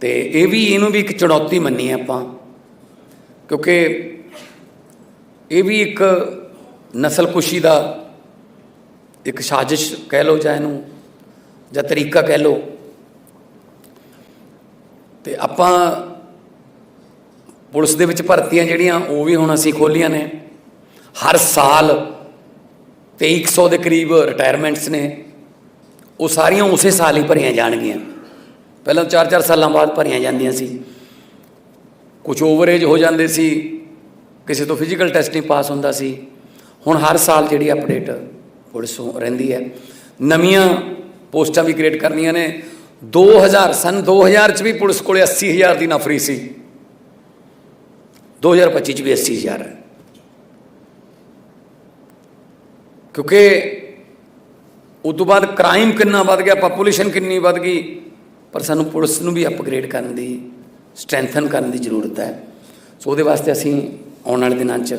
ਤੇ ਇਹ ਵੀ ਇਹਨੂੰ ਵੀ ਇੱਕ ਚੁਣੌਤੀ ਮੰਨੀ ਆਪਾਂ, ਕਿਉਂਕਿ ਇਹ ਵੀ ਇੱਕ ਨਸਲਕੁਸ਼ੀ ਦਾ ਇੱਕ ਸਾਜ਼ਿਸ਼ ਕਹਿ ਲਓ ਜਾਂ ਇਹਨੂੰ, ਜਾਂ ਤਰੀਕਾ ਕਹਿ ਲਓ। ਤੇ ਆਪਾਂ ਪੁਲਿਸ ਦੇ ਵਿੱਚ ਭਰਤੀਆਂ ਜਿਹੜੀਆਂ, ਉਹ ਵੀ ਹੁਣ ਅਸੀਂ ਖੋਲੀਆਂ ਨੇ। ਹਰ ਸਾਲ 2300 ਦੇ ਕਰੀਬ ਰਿਟਾਇਰਮੈਂਟਸ ਨੇ। ਉਹ ਸਾਰੀਆਂ ਉਸੇ ਸਾਲ ਹੀ ਭਰੀਆਂ ਜਾਣਗੀਆਂ। ਪਹਿਲਾਂ 4-4 ਸਾਲਾਂ ਬਾਅਦ ਭਰੀਆਂ ਜਾਂਦੀਆਂ ਸੀ। ਕੁਝ ਓਵਰੇਜ ਹੋ ਜਾਂਦੇ ਸੀ। ਕਿਸੇ ਤੋਂ ਫਿਜ਼ੀਕਲ ਟੈਸਟ ਨਹੀਂ ਪਾਸ ਹੁੰਦਾ ਸੀ। ਹੁਣ ਹਰ ਸਾਲ ਜਿਹੜੀ ਅਪਡੇਟ ਪੁਲਿਸ ਰਹਿੰਦੀ ਹੈ। ਨਵੀਆਂ ਪੋਸਟਾਂ ਵੀ ਕ੍ਰੀਏਟ ਕਰਨੀਆਂ ਨੇ। 2000 ਸਨ 2000 ਚ ਵੀ ਪੁਲਿਸ ਕੋਲੇ 80000 ਦੀ ਨਫਰੀ ਸੀ। 2025 ਚ ਵੀ 80000 ਹੈ ਕਿਉਂਕਿ ਉਸ ਤੋਂ ਬਾਅਦ ਕ੍ਰਾਈਮ ਕਿੰਨਾ ਵੱਧ ਗਿਆ ਪਾਪੂਲੇਸ਼ਨ ਕਿੰਨੀ ਵੱਧ ਗਈ, ਪਰ ਸਾਨੂੰ ਪੁਲਿਸ ਨੂੰ ਵੀ ਅਪਗ੍ਰੇਡ ਕਰਨ ਦੀ ਸਟਰੈਂਥਨ ਕਰਨ ਦੀ ਜ਼ਰੂਰਤ ਹੈ। ਸੋ ਉਹਦੇ ਵਾਸਤੇ ਅਸੀਂ ਆਉਣ ਵਾਲੇ ਦਿਨਾਂ 'ਚ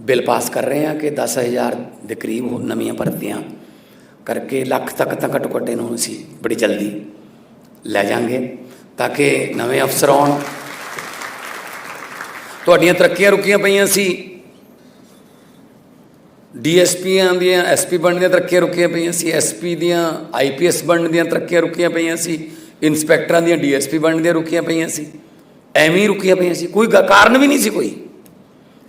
ਬਿੱਲ ਪਾਸ ਕਰ ਰਹੇ ਹਾਂ ਕਿ 10000 ਦੇ ਕਰੀਬ ਹੋਰ ਨਵੀਆਂ ਭਰਤੀਆਂ ਕਰਕੇ ਲੱਖ ਤੱਕ ਤਾਂ ਘੱਟੋ ਘੱਟ ਇਹਨੂੰ ਅਸੀਂ ਬੜੀ ਜਲਦੀ ਲੈ ਜਾਾਂਗੇ ਤਾਂ ਕਿ ਨਵੇਂ ਅਫਸਰ ਆਉਣ। ਤੁਹਾਡੀਆਂ ਤਰੱਕੀਆਂ ਰੁਕੀਆਂ ਪਈਆਂ ਸੀ। ਡੀਐਸਪੀਆਂ ਦੀਆਂ ਐਸਪੀ ਬਣਨ ਦੀਆਂ ਤਰੱਕੀਆਂ ਰੁਕੀਆਂ ਪਈਆਂ ਸੀ ਐਸਪੀ ਦੀਆਂ ਆਈਪੀਐਸ ਬਣਨ ਦੀਆਂ ਤਰੱਕੀਆਂ ਰੁਕੀਆਂ ਪਈਆਂ ਸੀ ਇਨਸਪੈਕਟਰਾਂ ਦੀਆਂ ਡੀਐਸਪੀ ਬਣਨ ਦੀਆਂ ਰੁਕੀਆਂ ਪਈਆਂ ਸੀ, ਐਵੇਂ ਹੀ ਰੁਕੀਆਂ ਪਈਆਂ ਸੀ, ਕੋਈ ਗ- ਕਾਰਨ ਵੀ ਨਹੀਂ ਸੀ ਕੋਈ।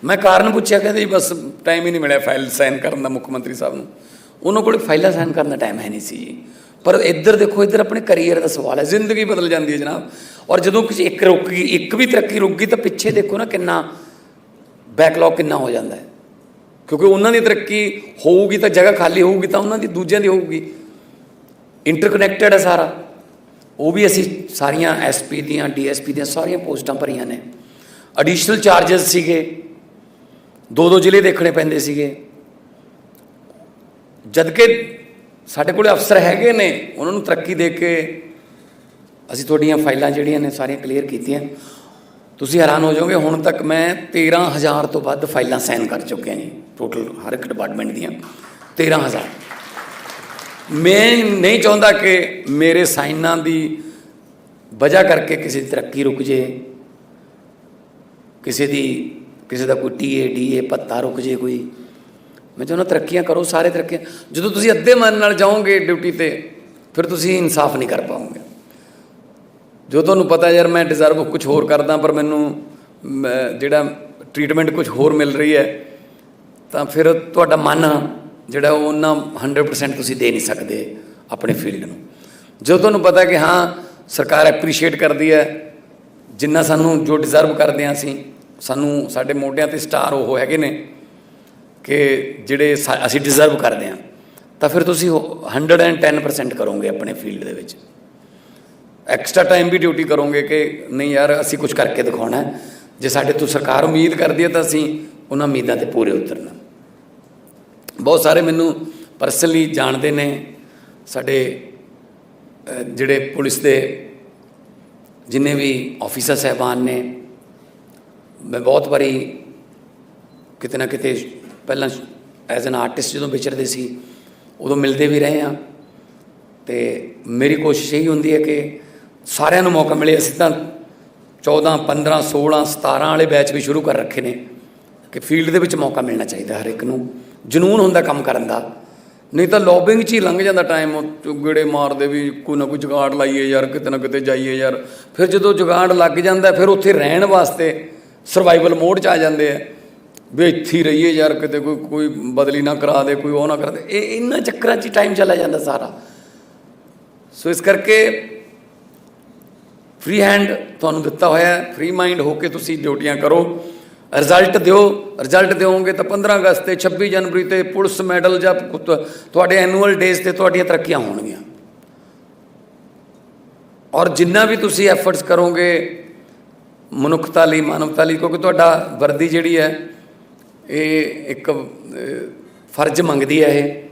ਮੈਂ ਕਾਰਨ ਪੁੱਛਿਆ, ਕਹਿੰਦੇ ਜੀ ਬਸ ਟਾਈਮ ਹੀ ਨਹੀਂ ਮਿਲਿਆ ਫਾਈਲ ਸਾਈਨ ਕਰਨ ਦਾ ਮੁੱਖ ਮੰਤਰੀ ਸਾਹਿਬ ਨੂੰ। ਉਹਨਾਂ ਕੋਲ ਫਾਈਲਾਂ ਸਾਈਨ ਕਰਨ ਦਾ ਟਾਈਮ ਹੈ ਨਹੀਂ ਸੀ ਜੀ। ਪਰ ਇੱਧਰ ਦੇਖੋ, ਇੱਧਰ ਆਪਣੇ ਕੈਰੀਅਰ ਦਾ ਸਵਾਲ ਹੈ, ਜ਼ਿੰਦਗੀ ਬਦਲ ਜਾਂਦੀ ਹੈ ਜਨਾਬ। ਔਰ ਜਦੋਂ ਕਿਸੇ ਇੱਕ ਰੁਕ ਗਈ, ਇੱਕ ਵੀ ਤਰੱਕੀ ਰੁਕ ਗਈ, ਤਾਂ ਪਿੱਛੇ ਦੇਖੋ ਨਾ ਕਿੰਨਾ ਬੈਕਲੌਗ ਕਿੰਨਾ ਹੋ ਜਾਂਦਾ ਹੈ। ਕਿਉਂਕਿ ਉਹਨਾਂ ਦੀ ਤਰੱਕੀ ਹੋਊਗੀ ਤਾਂ ਜਗ੍ਹਾ ਖਾਲੀ ਹੋਊਗੀ ਤਾਂ ਉਹਨਾਂ ਦੀ ਦੂਜਿਆਂ ਦੀ ਹੋਊਗੀ। ਇੰਟਰਕਨੈਕਟਡ ਹੈ ਸਾਰਾ। ਉਹ ਵੀ ਅਸੀਂ ਸਾਰੀਆਂ ਐਸਪੀ ਦੀਆਂ ਡੀਐਸਪੀ ਦੀਆਂ ਸਾਰੀਆਂ ਪੋਸਟਾਂ ਭਰੀਆਂ ਨੇ। ਐਡੀਸ਼ਨਲ ਚਾਰजेस ਸੀਗੇ। ਦੋ ਦੋ ਜ਼ਿਲ੍ਹੇ ਦੇਖਣੇ ਪੈਂਦੇ ਸੀਗੇ। ਜਦ ਕਿ ਸਾਡੇ ਕੋਲੇ ਅਫਸਰ ਹੈਗੇ ਨੇ, ਉਹਨਾਂ ਨੂੰ ਤਰੱਕੀ ਦੇ ਕੇ ਅਸੀਂ ਤੁਹਾਡੀਆਂ ਫਾਈਲਾਂ ਜਿਹੜੀਆਂ ਨੇ ਸਾਰੀਆਂ ਕਲੀਅਰ ਕੀਤੀਆਂ। ਤੁਸੀਂ ਹੈਰਾਨ ਹੋ ਜਾਓਗੇ, ਹੁਣ ਤੱਕ ਮੈਂ 13000 ਤੋਂ ਵੱਧ ਫਾਈਲਾਂ ਸਾਈਨ ਕਰ ਚੁੱਕਿਆ ਜੀ ਟੋਟਲ ਹਰ ਇੱਕ ਡਿਪਾਰਟਮੈਂਟ ਦੀਆਂ 13000 ਮੈਂ ਨਹੀਂ ਚਾਹੁੰਦਾ ਕਿ ਮੇਰੇ ਸਾਈਨਾਂ ਦੀ ਵਜ੍ਹਾ ਕਰਕੇ ਕਿਸੇ ਦੀ ਤਰੱਕੀ ਰੁਕ ਜੇ, ਕਿਸੇ ਦੀ, ਕਿਸੇ ਦਾ ਕੋਈ ਟੀਏ ਡੀਏ ਪੱਤਾ ਰੁਕ ਜੇ ਕੋਈ। ਮੈਂ ਚਾਹੁੰਦਾ ਤਰੱਕੀਆਂ ਕਰੋ, ਸਾਰੇ ਤਰੱਕੀਆਂ। ਜਦੋਂ ਤੁਸੀਂ ਅੱਧੇ ਮਨ ਨਾਲ ਜਾਓਗੇ ਡਿਊਟੀ ਤੇ, ਫਿਰ ਤੁਸੀਂ ਇਨਸਾਫ ਨਹੀਂ ਕਰ ਪਾਓਗੇ। ਜੋ ਤੁਹਾਨੂੰ ਪਤਾ ਯਾਰ, ਮੈਂ ਡਿਜ਼ਰਵ ਕੁਝ ਹੋਰ ਕਰਦਾ, ਪਰ ਮੈਨੂੰ ਜਿਹੜਾ ਟ੍ਰੀਟਮੈਂਟ ਕੁਝ ਹੋਰ ਮਿਲ ਰਹੀ ਹੈ, ਤਾਂ ਫਿਰ ਤੁਹਾਡਾ ਮਨ ਜਿਹੜਾ ਉਹ ਉਹਨਾਂ 100% ਤੁਸੀਂ ਦੇ ਨਹੀਂ ਸਕਦੇ ਆਪਣੇ ਫੀਲਡ ਨੂੰ। ਜੋ ਤੁਹਾਨੂੰ ਪਤਾ ਕਿ ਹਾਂ, ਸਰਕਾਰ ਐਪਰੀਸ਼ੀਏਟ ਕਰਦੀ ਹੈ, ਜਿੰਨਾ ਸਾਨੂੰ ਜੋ ਡਿਜ਼ਰਵ ਕਰਦੇ ਹਾਂ ਅਸੀਂ, ਸਾਨੂੰ ਸਾਡੇ ਮੋਢਿਆਂ ਤੇ ਸਟਾਰ ਉਹ ਹੈਗੇ ਨੇ, ਕਿ ਜਿਹੜੇ ਸਾ- ਅਸੀਂ ਡਿਜ਼ਰਵ ਕਰਦੇ ਹਾਂ, ਤਾਂ ਫਿਰ ਤੁਸੀਂ ਉਹ 110% ਕਰੋਗੇ ਆਪਣੇ ਫੀਲਡ ਦੇ ਵਿੱਚ। ਐਕਸਟਰਾ ਟਾਈਮ ਵੀ ਡਿਊਟੀ ਕਰੋਗੇ ਕਿ ਨਹੀਂ ਯਾਰ ਅਸੀਂ ਕੁਝ ਕਰਕੇ ਦਿਖਾਉਣਾ ਜੇ ਸਾਡੇ ਤੋਂ ਸਰਕਾਰ ਉਮੀਦ ਕਰਦੀ ਹੈ ਤਾਂ ਅਸੀਂ ਉਹਨਾਂ ਉਮੀਦਾਂ ਤੇ ਪੂਰੇ ਉਤਰਨਾ। ਬਹੁਤ ਸਾਰੇ ਮੈਨੂੰ ਪਰਸਨਲੀ ਜਾਣਦੇ ਨੇ, ਸਾਡੇ ਜਿਹੜੇ ਪੁਲਿਸ ਦੇ ਜਿੰਨੇ ਵੀ ਆਫੀਸਰ ਸਹਿਬਾਨ ਨੇ, ਮੈਂ ਬਹੁਤ ਵਾਰੀ ਕਿਤੇ ਨਾ ਕਿਤੇ ਪਹਿਲਾਂ ਐਜ਼ ਐਨ ਆਰਟਿਸਟ ਜਦੋਂ ਵਿਚਰਦੇ ਸੀ, ਉਦੋਂ ਮਿਲਦੇ ਵੀ ਰਹੇ ਹਾਂ। ਤੇ ਮੇਰੀ ਕੋਸ਼ਿਸ਼ ਇਹੀ ਹੁੰਦੀ ਹੈ ਕਿ ਸਾਰਿਆਂ ਨੂੰ ਮੌਕਾ ਮਿਲੇ ਅਸੀਂ ਤਾਂ 14 15 16 17 ਵਾਲੇ ਬੈਚ ਵੀ ਸ਼ੁਰੂ ਕਰ ਰੱਖੇ ਨੇ ਕਿ ਫੀਲਡ ਦੇ ਵਿੱਚ ਮੌਕਾ ਮਿਲਣਾ ਚਾਹੀਦਾ ਹਰ ਇੱਕ ਨੂੰ। ਜਨੂਨ ਹੁੰਦਾ ਕੰਮ ਕਰਨ ਦਾ। ਨਹੀਂ ਤਾਂ ਲੌਬਿੰਗ 'ਚ ਹੀ ਲੰਘ ਜਾਂਦਾ ਟਾਈਮ ਗੇੜੇ ਮਾਰਦੇ ਵੀ ਕੋਈ ਨਾ ਕੋਈ ਜੁਗਾੜ ਲਾਈਏ ਯਾਰ, ਕਿਤੇ ਨਾ ਕਿਤੇ ਜਾਈਏ ਯਾਰ। ਫਿਰ ਜਦੋਂ ਜੁਗਾੜ ਲੱਗ ਜਾਂਦਾ, ਫਿਰ ਉੱਥੇ ਰਹਿਣ ਵਾਸਤੇ ਸਰਵਾਈਵਲ ਮੋਡ 'ਚ ਆ ਜਾਂਦੇ ਆ। ਵੀ ਇੱਥੇ ਹੀ ਰਹੀਏ ਯਾਰ, ਕਿਤੇ ਕੋਈ ਕੋਈ ਬਦਲੀ ਨਾ ਕਰਾ ਦੇ, ਕੋਈ ਉਹ ਨਾ ਕਰਾ ਦੇ। ਇਹ ਇਹਨਾਂ ਚੱਕਰਾਂ 'ਚ ਟਾਈਮ ਚਲਾ ਜਾਂਦਾ ਸਾਰਾ। ਸੋ ਇਸ ਕਰਕੇ ਫ੍ਰੀ ਹੈਂਡ ਤੁਹਾਨੂੰ ਦਿੱਤਾ ਹੋਇਆ ਹੈ। ਫ੍ਰੀ ਮਾਈਂਡ ਹੋ ਕੇ ਤੁਸੀਂ ਡਿਊਟੀਆਂ ਕਰੋ। ਰਿਜ਼ਲਟ ਦਿਓ। ਰਿਜ਼ਲਟ ਦਿਓਗੇ ਤਾਂ 15 ਅਗਸਤ ਤੇ 26 ਜਨਵਰੀ ਤੇ ਪੁਲਿਸ ਮੈਡਲ ਜਾਂ ਤੁਹਾਡੇ ਐਨੂਅਲ ਡੇਜ਼ ਤੇ ਤੁਹਾਡੀਆਂ ਤਰੱਕੀਆਂ ਹੋਣਗੀਆਂ। ਔਰ ਜਿੰਨਾ ਵੀ ਤੁਸੀਂ ਐਫਰਟਸ ਕਰੋਗੇ, ਮਨੁੱਖਤਾ ਲਈ, ਮਾਨਵਤਾ ਲਈ, ਕਿਉਂਕਿ ਤੁਹਾਡਾ ਵਰਦੀ ਜਿਹੜੀ ਹੈ, ਇਹ ਇੱਕ ਫਰਜ਼ ਮੰਗਦੀ ਹੈ ਇਹ।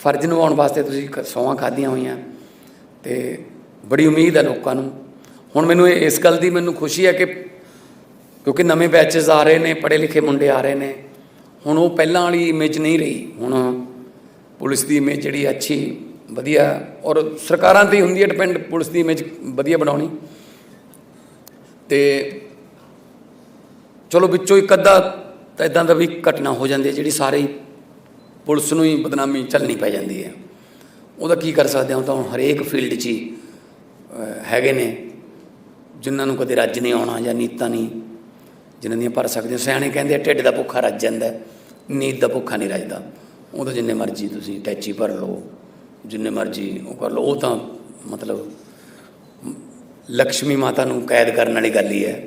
ਫਰਜ਼ ਨਿਭਾਉਣ ਵਾਸਤੇ ਤੁਸੀਂ ਕ- ਖਾਧੀਆਂ ਹੋਈਆਂ। ਤੇ ਬੜੀ ਉਮੀਦ ਹੈ ਲੋਕਾਂ ਨੂੰ। ਹੁਣ ਮੈਨੂੰ ਇਸ ਗੱਲ ਦੀ ਮੈਨੂੰ ਖੁਸ਼ੀ ਹੈ ਕਿ ਕਿਉਂਕਿ ਨਵੇਂ ਬੈਚਸ ਆ ਰਹੇ ਨੇ, ਪੜ੍ਹੇ ਲਿਖੇ ਮੁੰਡੇ ਆ ਰਹੇ ਨੇ। ਹੁਣ ਉਹ ਪਹਿਲਾਂ ਵਾਲੀ ਇਮੇਜ ਨਹੀਂ ਰਹੀ। ਹੁਣ ਪੁਲਿਸ ਦੀ ਇਮੇਜ ਜਿਹੜੀ ਅੱਛੀ, ਵਧੀਆ ਔਰ ਸਰਕਾਰਾਂ ਤੇ ਹੀ ਹੁੰਦੀ ਹੈ ਡਿਪੈਂਡ ਪੁਲਿਸ ਦੀ ਇਮੇਜ ਵਧੀਆ ਬਣਾਉਣੀ। ਤੇ ਚਲੋ ਵਿੱਚੋਂ ਇੱਕ ਅੱਧਾ ਤਾਂ ਇਦਾਂ ਦਾ ਵੀ ਘਟਨਾ ਹੋ ਜਾਂਦੀ ਹੈ, ਜਿਹੜੀ ਸਾਰੇ ਪੁਲਿਸ ਨੂੰ ਹੀ ਬਦਨਾਮੀ ਚੱਲਣੀ ਪੈ ਜਾਂਦੀ ਹੈ। ਉਹਦਾ ਕੀ ਕਰ ਸਕਦੇ ਹਾਂ? ਤਾਂ ਹੁਣ ਹਰੇਕ ਫੀਲਡ 'ਚ ਹੀ ਹੈਗੇ ਨੇ। ਜਿਨ੍ਹਾਂ ਨੂੰ ਕਦੇ ਰੱਜ ਨਹੀਂ ਆਉਣਾ ਜਾਂ ਨੀਤਾਂ ਨਹੀਂ, ਜਿਨ੍ਹਾਂ ਦੀਆਂ ਭਰ ਸਕਦੇ ਹੋ। ਸਿਆਣੇ ਕਹਿੰਦੇ ਢਿੱਡ ਦਾ ਭੁੱਖਾ ਰੱਜ ਜਾਂਦਾ ਨੀਤ ਦਾ ਭੁੱਖਾ ਨਹੀਂ ਰੱਜਦਾ। ਉਹ ਤਾਂ ਜਿੰਨੇ ਮਰਜ਼ੀ ਤੁਸੀਂ ਟੈਚੀ ਭਰ ਲਓ, ਜਿੰਨੇ ਮਰਜ਼ੀ ਉਹ ਕਰ ਲਓ। ਉਹ ਤਾਂ ਮਤਲਬ ਲక్ష్ਮੀ ਮਾਤਾ ਨੂੰ ਕੈਦ ਕਰਨ ਵਾਲੀ ਗੱਲ ਹੀ ਹੈ।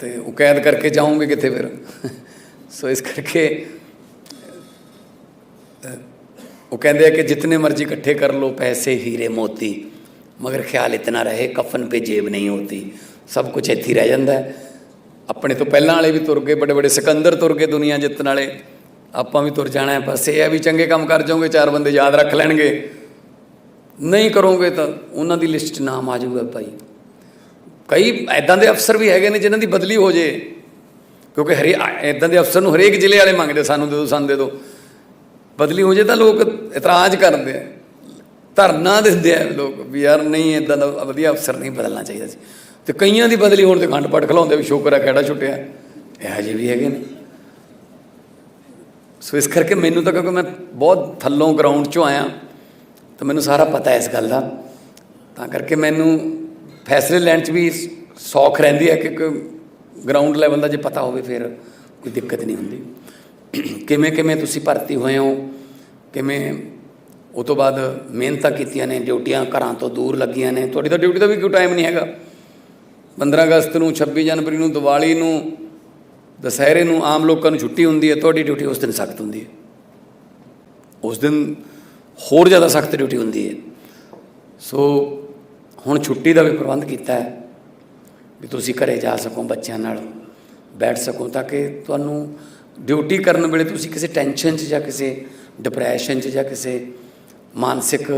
ਤੇ ਉਹ ਕੈਦ ਕਰਕੇ ਜਾਓਗੇ ਕਿੱਥੇ ਫਿਰ? ਸੋ ਇਸ ਕਰਕੇ ਉਹ ਕਹਿੰਦੇ ਆ ਕਿ ਜਿਤਨੇ ਮਰਜ਼ੀ ਇਕੱਠੇ ਕਰ ਲੋ ਪੈਸੇ, ਹੀਰੇ, ਮੋਤੀ ਮਗਰ ਖਿਆਲ ਇਤਨਾ ਰਹੇ, ਕਫਨ ਪੇ ਜੇਬ ਨਹੀਂ ਹੋਤੀ। ਸਭ ਕੁਝ ਇੱਥੇ ਰਹਿ ਜਾਂਦਾ ਆਪਣੇ ਤੋਂ ਪਹਿਲਾਂ ਵਾਲੇ ਵੀ ਤੁਰ ਗਏ, ਬੜੇ ਬੜੇ ਸਿਕੰਦਰ ਤੁਰ ਗਏ ਦੁਨੀਆ ਜਿੱਤਣ ਵਾਲੇ ਆਪਾਂ ਵੀ ਤੁਰ ਜਾਣਾ ਹੈ, ਬਸ ਇਹ ਹੈ ਵੀ ਚੰਗੇ ਕੰਮ ਕਰ ਜਾਓਗੇ, ਚਾਰ ਬੰਦੇ ਯਾਦ ਰੱਖ ਲੈਣਗੇ। ਨਹੀਂ ਕਰੋਗੇ ਤਾਂ ਉਹਨਾਂ ਦੀ ਲਿਸਟ 'ਚ ਨਾਮ ਆ ਜਾਊਗਾ ਭਾਈ। ਕਈ ਐਦਾਂ ਦੇ ਅਫਸਰ ਵੀ ਹੈਗੇ ਨੇ ਜਿਨ੍ਹਾਂ ਦੀ ਬਦਲੀ ਹੋ ਜੇ। ਕਿਉਂਕਿ ਹਰੇ ਐਦਾਂ ਦੇ ਅਫਸਰ ਨੂੰ ਹਰੇਕ ਜ਼ਿਲ੍ਹੇ ਵਾਲੇ ਮੰਗਦੇ, ਸਾਨੂੰ ਦੇ ਦਿਓ ਸਾਨੂੰ ਦੇ ਦਿਓ ਬਦਲੀ ਹੋ ਜੇ ਤਾਂ ਲੋਕ ਇਤਰਾਜ਼ ਕਰਦੇ ਆ। ਧਰਨਾ ਦਿੰਦੇ ਆ ਲੋਕ ਵੀ ਯਾਰ ਨਹੀਂ ਇਦਾਂ ਦਾ ਵਧੀਆ ਅਫਸਰ ਨਹੀਂ ਬਦਲਣਾ ਚਾਹੀਦਾ ਸੀ। ਤੇ ਕਈਆਂ ਦੀ ਬਦਲੀ ਹੋਣ ਤੇ ਖੰਡ ਪਟ ਖਲਾਉਂਦੇ ਵੀ ਸ਼ੁਕਰ ਹੈ ਖੜਾ ਛੁੱਟਿਆ। ਇਹੋ ਜਿਹੇ ਵੀ ਹੈਗੇ ਨੇ। ਸੋ ਇਸ ਕਰਕੇ ਮੈਨੂੰ ਤਾਂ ਕਿਉਂਕਿ ਮੈਂ ਬਹੁਤ ਥੱਲੋਂ ਗਰਾਊਂਡ 'ਚੋਂ ਆਇਆ, ਤਾਂ ਮੈਨੂੰ ਸਾਰਾ ਪਤਾ ਹੈ ਇਸ ਗੱਲ ਦਾ। ਤਾਂ ਕਰਕੇ ਮੈਨੂੰ ਫੈਸਲੇ ਲੈਣ 'ਚ ਵੀ ਸੌਖ ਰਹਿੰਦੀ ਹੈ ਕਿ ਗਰਾਊਂਡ ਲੈਵਲ ਦਾ ਜੇ ਪਤਾ ਹੋਵੇ ਫਿਰ ਕੋਈ ਦਿੱਕਤ ਨਹੀਂ ਹੁੰਦੀ। ਕਿਵੇਂ ਕਿਵੇਂ ਤੁਸੀਂ ਭਰਤੀ ਹੋਏ ਹੋ? ਕਿਵੇਂ ਉਹ ਤੋਂ ਬਾਅਦ ਮਿਹਨਤਾਂ ਕੀਤੀਆਂ ਨੇ, ਡਿਊਟੀਆਂ ਘਰਾਂ ਤੋਂ ਦੂਰ ਲੱਗੀਆਂ ਨੇ। ਤੁਹਾਡੀ ਤਾਂ ਡਿਊਟੀ ਦਾ ਵੀ ਕੋਈ ਟਾਈਮ ਨਹੀਂ ਹੈਗਾ। 15 ਅਗਸਤ ਨੂੰ 26 ਜਨਵਰੀ ਨੂੰ, ਦੀਵਾਲੀ ਨੂੰ, ਦੁਸਹਿਰੇ ਨੂੰ ਆਮ ਲੋਕਾਂ ਨੂੰ ਛੁੱਟੀ ਹੁੰਦੀ ਹੈ, ਤੁਹਾਡੀ ਡਿਊਟੀ ਉਸ ਦਿਨ ਸਖਤ ਹੁੰਦੀ ਹੈ। ਉਸ ਦਿਨ ਹੋਰ ਜ਼ਿਆਦਾ ਸਖਤ ਡਿਊਟੀ ਹੁੰਦੀ ਹੈ। ਸੋ ਹੁਣ ਛੁੱਟੀ ਦਾ ਵੀ ਪ੍ਰਬੰਧ ਕੀਤਾ ਹੈ ਵੀ ਤੁਸੀਂ ਘਰੇ ਜਾ ਸਕੋ ਬੱਚਿਆਂ ਨਾਲ, ਬੈਠ ਸਕੋ ਤਾਂ ਕਿ ਤੁਹਾਨੂੰ ਡਿਊਟੀ ਕਰਨ ਵੇਲੇ ਤੁਸੀਂ ਕਿਸੇ ਟੈਨਸ਼ਨ 'ਚ ਜਾਂ ਕਿਸੇ ਡਿਪਰੈਸ਼ਨ 'ਚ ਜਾਂ ਕਿਸੇ ਮਾਨਸਿਕ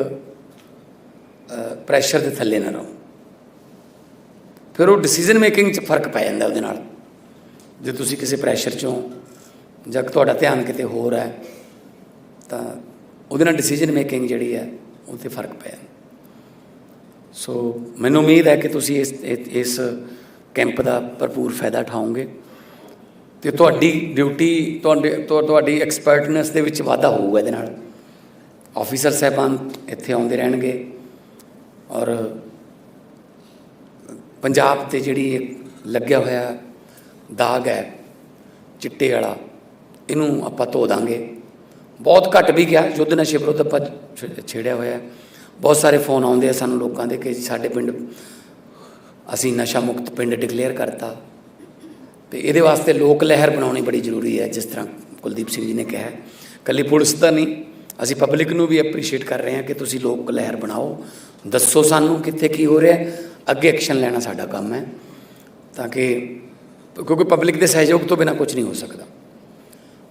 ਪ੍ਰੈਸ਼ਰ ਦੇ ਥੱਲੇ ਨਾ ਰਹੋ। ਫਿਰ ਉਹ ਡਿਸੀਜਨ ਮੇਕਿੰਗ 'ਚ ਫ਼ਰਕ ਪੈ ਜਾਂਦਾ ਉਹਦੇ ਨਾਲ। ਜੇ ਤੁਸੀਂ ਕਿਸੇ ਪ੍ਰੈਸ਼ਰ 'ਚੋਂ ਜਾਂ ਤੁਹਾਡਾ ਧਿਆਨ ਕਿਤੇ ਹੋਰ ਹੈ, ਤਾਂ ਉਹਦੇ ਨਾਲ ਡਿਸੀਜਨ ਮੇਕਿੰਗ ਜਿਹੜੀ ਹੈ, ਉਹ 'ਤੇ ਫ਼ਰਕ ਪੈ ਜਾਂਦਾ। ਸੋ ਮੈਨੂੰ ਉਮੀਦ ਹੈ ਕਿ ਤੁਸੀਂ ਇਸ ਇਸ ਕੈਂਪ ਦਾ ਭਰਪੂਰ ਫਾਇਦਾ ਉਠਾਓਗੇ ਤੇ ਤੁਹਾਡੀ ਡਿਊਟੀ ਤੁਹਾਡੇ ਤੁਹਾਡੀ ਐਕਸਪਰਟਨੈਸ ਦੇ ਵਿੱਚ ਵਾਧਾ ਹੋਊਗਾ ਇਹਦੇ ਨਾਲ। ਆਫੀਸਰ ਸਾਹਿਬਾਨ ਇੱਥੇ ਆਉਂਦੇ ਰਹਿਣਗੇ ਔਰ ਪੰਜਾਬ ਤੇ ਜਿਹੜੀ ਲੱਗਿਆ ਹੋਇਆ ਦਾਗ ਹੈ, ਚਿੱਟੇ ਵਾਲਾ, ਇਹਨੂੰ ਆਪਾਂ ਧੋ ਦਾਂਗੇ। ਬਹੁਤ ਘੱਟ ਵੀ ਗਿਆ, ਯੁੱਧ ਨਸ਼ੇ ਵਿਰੁੱਧ ਆਪਾਂ ਛੇ- ਛੇੜਿਆ ਹੋਇਆ ਬਹੁਤ ਸਾਰੇ ਫੋਨ ਆਉਂਦੇ ਆ ਸਾਨੂੰ ਲੋਕਾਂ ਦੇ ਕਿ ਸਾਡੇ ਪਿੰਡ, ਅਸੀਂ ਨਸ਼ਾ ਮੁਕਤ ਪਿੰਡ ਡਿਕਲੇਅਰ ਕਰਤਾ। ਤੇ ਇਹਦੇ ਵਾਸਤੇ ਲੋਕ ਲਹਿਰ ਬਣਾਉਣੀ ਬੜੀ ਜ਼ਰੂਰੀ ਹੈ, ਜਿਸ ਤਰ੍ਹਾਂ ਕੁਲਦੀਪ ਸਿੰਘ ਜੀ ਨੇ ਕਿਹਾ ਹੈ। ਇਕੱਲੀ ਪੁਲਿਸ ਤਾਂ ਨਹੀਂ ਅਸੀਂ ਪਬਲਿਕ ਨੂੰ ਵੀ ਐਪਰੀਸ਼ੀਏਟ ਕਰ ਰਹੇ ਹਾਂ ਕਿ ਤੁਸੀਂ ਲੋਕ ਲਹਿਰ ਬਣਾਓ। ਦੱਸੋ ਸਾਨੂੰ ਕਿੱਥੇ ਕੀ ਹੋ ਰਿਹਾ ਅੱਗੇ ਐਕਸ਼ਨ ਲੈਣਾ ਸਾਡਾ ਕੰਮ ਹੈ। ਤਾਂ ਕਿ ਕਿਉਂਕਿ ਪਬਲਿਕ ਦੇ ਸਹਿਯੋਗ ਤੋਂ ਬਿਨਾ ਕੁਝ ਨਹੀਂ ਹੋ ਸਕਦਾ।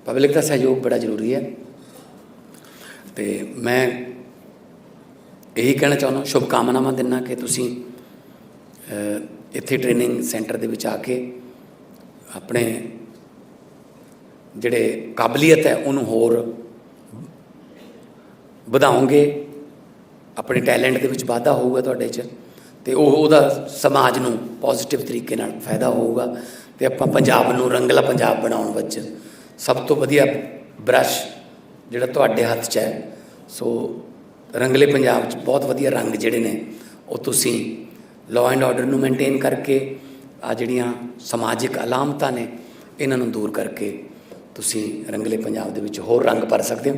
ਪਬਲਿਕ ਦਾ ਸਹਿਯੋਗ ਬੜਾ ਜ਼ਰੂਰੀ ਹੈ। ਤੇ ਮੈਂ ਇਹੀ ਕਹਿਣਾ ਚਾਹੁੰਦਾ ਸ਼ੁਭ ਕਾਮਨਾਵਾਂ ਦਿੰਦਾ ਕਿ ਤੁਸੀਂ ਇੱਥੇ ਟ੍ਰੇਨਿੰਗ ਸੈਂਟਰ ਦੇ ਵਿੱਚ ਆ ਕੇ ਆਪਣੇ ਜਿਹੜੇ ਕਾਬਲੀਅਤ ਹੈ, ਉਹਨੂੰ ਹੋਰ ਵਧਾਓਗੇ ਆਪਣੇ ਟੈਲੈਂਟ ਦੇ ਵਿੱਚ ਵਾਧਾ ਹੋਊਗਾ ਤੁਹਾਡੇ 'ਚ, ਤੇ ਉਹ ਉਹਦਾ ਸਮਾਜ ਨੂੰ ਪੋਜ਼ਿਟਿਵ ਤਰੀਕੇ ਨਾਲ ਫਾਇਦਾ ਹੋਊਗਾ, ਤੇ ਆਪਾਂ ਪੰਜਾਬ ਨੂੰ ਰੰਗਲਾ ਪੰਜਾਬ ਬਣਾਉਣ ਵਿੱਚ ਸਭ ਤੋਂ ਵਧੀਆ ਬ੍ਰਸ਼ ਜਿਹੜਾ ਤੁਹਾਡੇ ਹੱਥ 'ਚ ਹੈ, ਸੋ ਰੰਗਲੇ ਪੰਜਾਬ 'ਚ ਬਹੁਤ ਵਧੀਆ ਰੰਗ ਜਿਹੜੇ ਨੇ, ਉਹ ਤੁਸੀਂ ਲਾਅ ਐਂਡ ਆਰਡਰ ਨੂੰ ਮੇਨਟੇਨ ਕਰਕੇ ਆ ਜਿਹੜੀਆਂ ਸਮਾਜਿਕ ਅਲਾਮਤਾਂ ਨੇ, ਇਹਨਾਂ ਨੂੰ ਦੂਰ ਕਰਕੇ ਤੁਸੀਂ ਰੰਗਲੇ ਪੰਜਾਬ ਦੇ ਵਿੱਚ ਹੋਰ ਰੰਗ ਭਰ ਸਕਦੇ ਹੋ।